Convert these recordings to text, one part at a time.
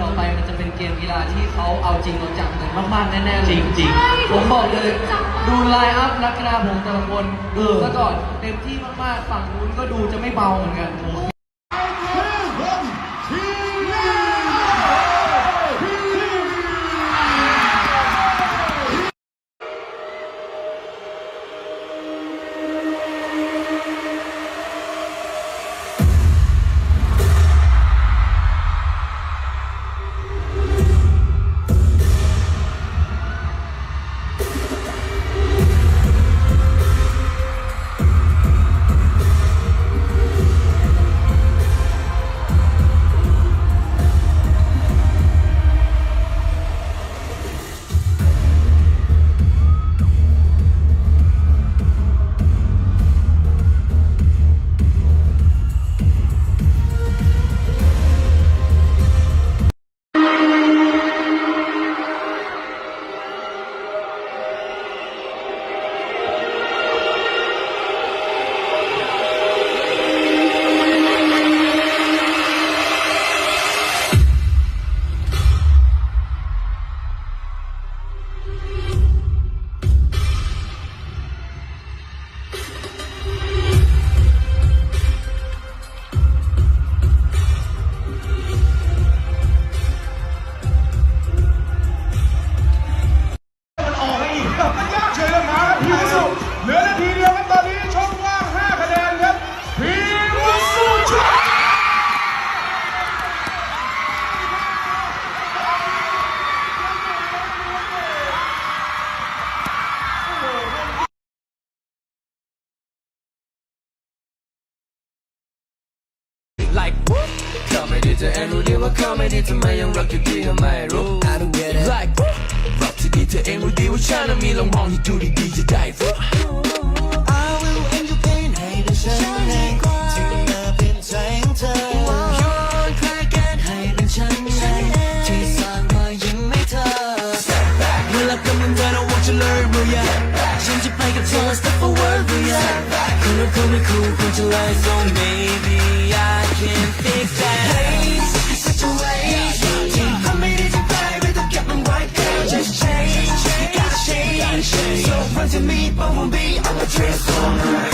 ต่อไปมันจะเป็นเกมกีฬาที่เขาเอาจริงเอาจังกันมากๆแน่ๆจริงจริงผมบอกเลย ดูไลน์อัพนักกีฬาผมแต่ละคนดูซะก่อนเต็มที่มากๆฝั่งนู้นก็ดูจะไม่เบาเหมือนกัน to my young rock you deal my room I don't get it. Like rock to get to aim with deal with China me long long he do the DJ dive I will end your pain hate the shining Turn up in time time คงไม่คู่คงจะเลยส่ง baby I can fix it to me, but won't be on the transformer.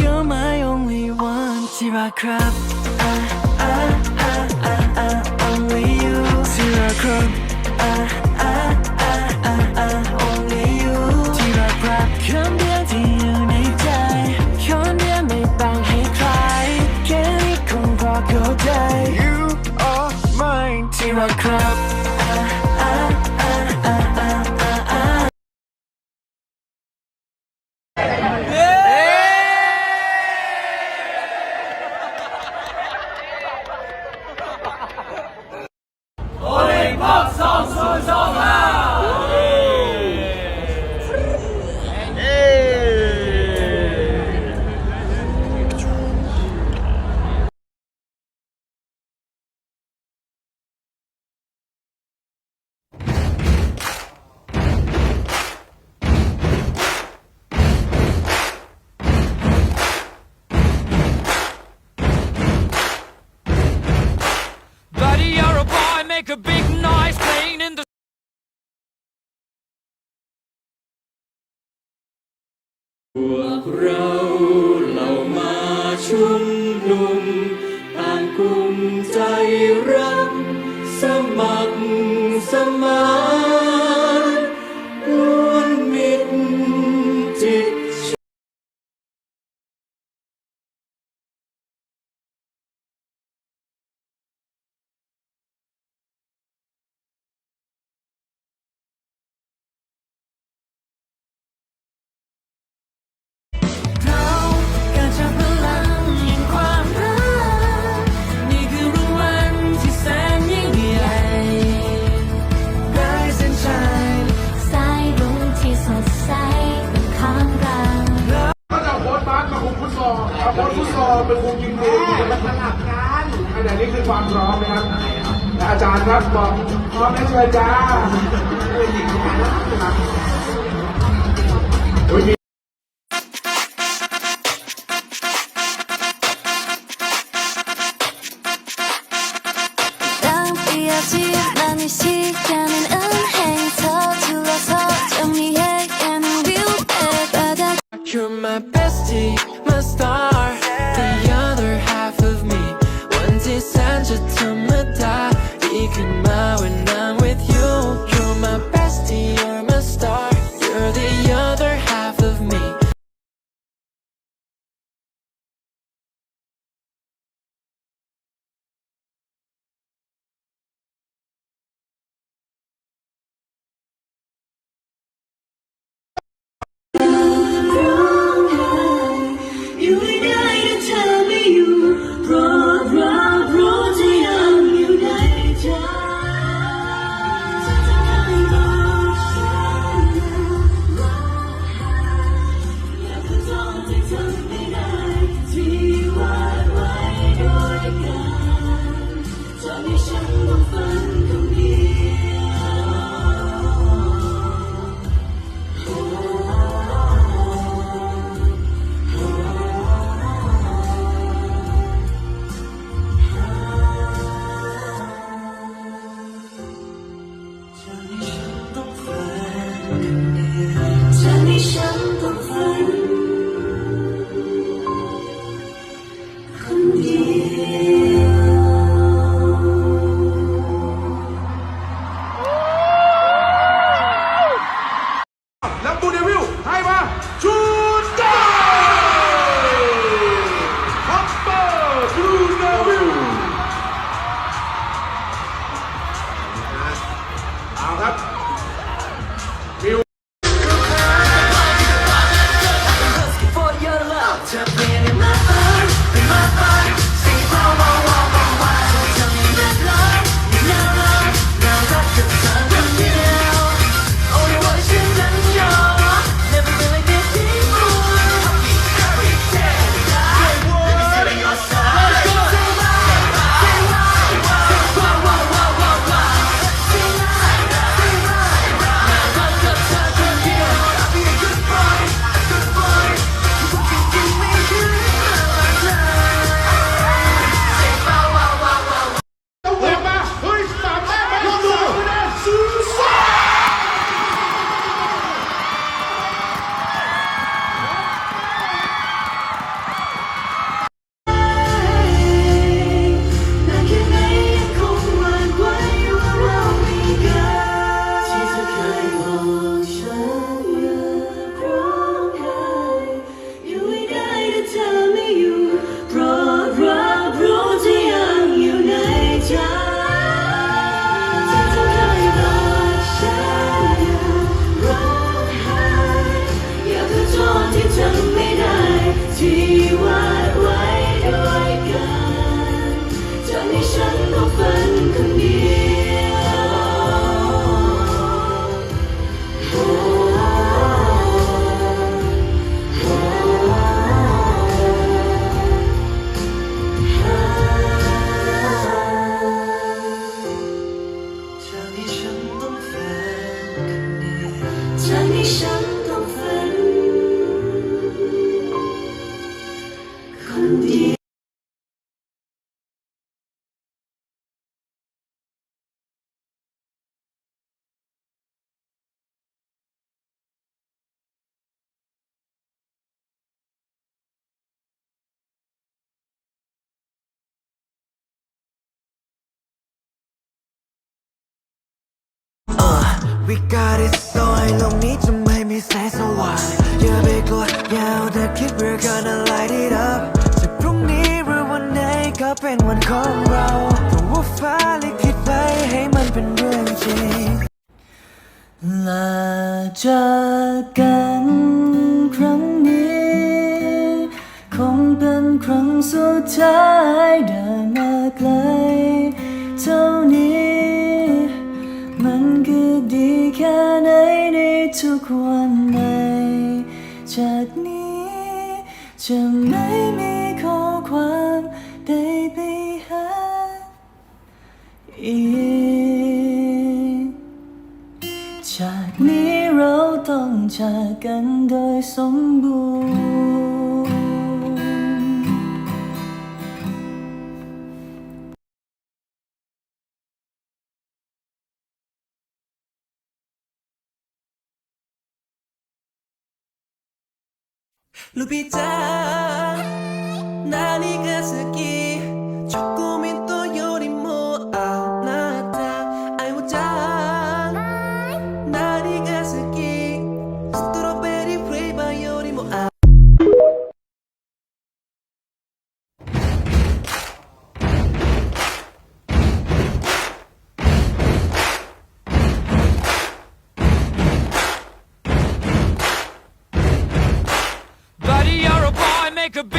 You're my only one ที่รักครับ ah, ah, ah, ah, ah, only you ที่รักครับ make a big noise playing in the อลครับคนฟุตซอลเป็นวงยิงรูมันสลับกันขณะนี้คือความพร้อมนะครับ อาจารย์ครับบอกพร้อมไหมเชิญจ้าครับ시간은 We got it ต่อให้โลกนี้จะไม่มีแสงสว่างอย่าไปกลัวยาวแต่คิด we're gonna light it up จะพรุ่งนี้หรือวันไหนก็เป็นวันของเราเพราะว่าฟ้าลิขิตไว้ให้มันเป็นเรื่องจริงลาจากันครั้งนี้ คงเป็นครั้งสุดท้ายเดินมาไกลเท่านี้ ไหนในทุกวันในจากนี้ จะไม่มีข้อความได้ไปหาอีกจากนี้เราต้องจากกันโดยสมบูรณ์ 루비자 나니가 스키 make a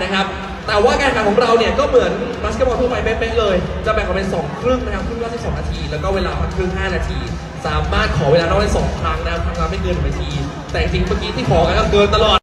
ครั้งแรกนะครับ แต่ว่าการแข่งขันของเราเนี่ยก็เหมือนบาสเกตบอลทั่วไปเป๊ะๆเลย จะแบ่งออกเป็น2ครึ่งนะครับครึ่งละ12นาที แล้วก็เวลาพักครึ่ง 5 นาที สามารถขอเวลานอกได้2ครั้งนะครับครั้งละไม่เกิน1นาที แต่จริงๆเมื่อกี้ที่ขอกันก็เกินตลอด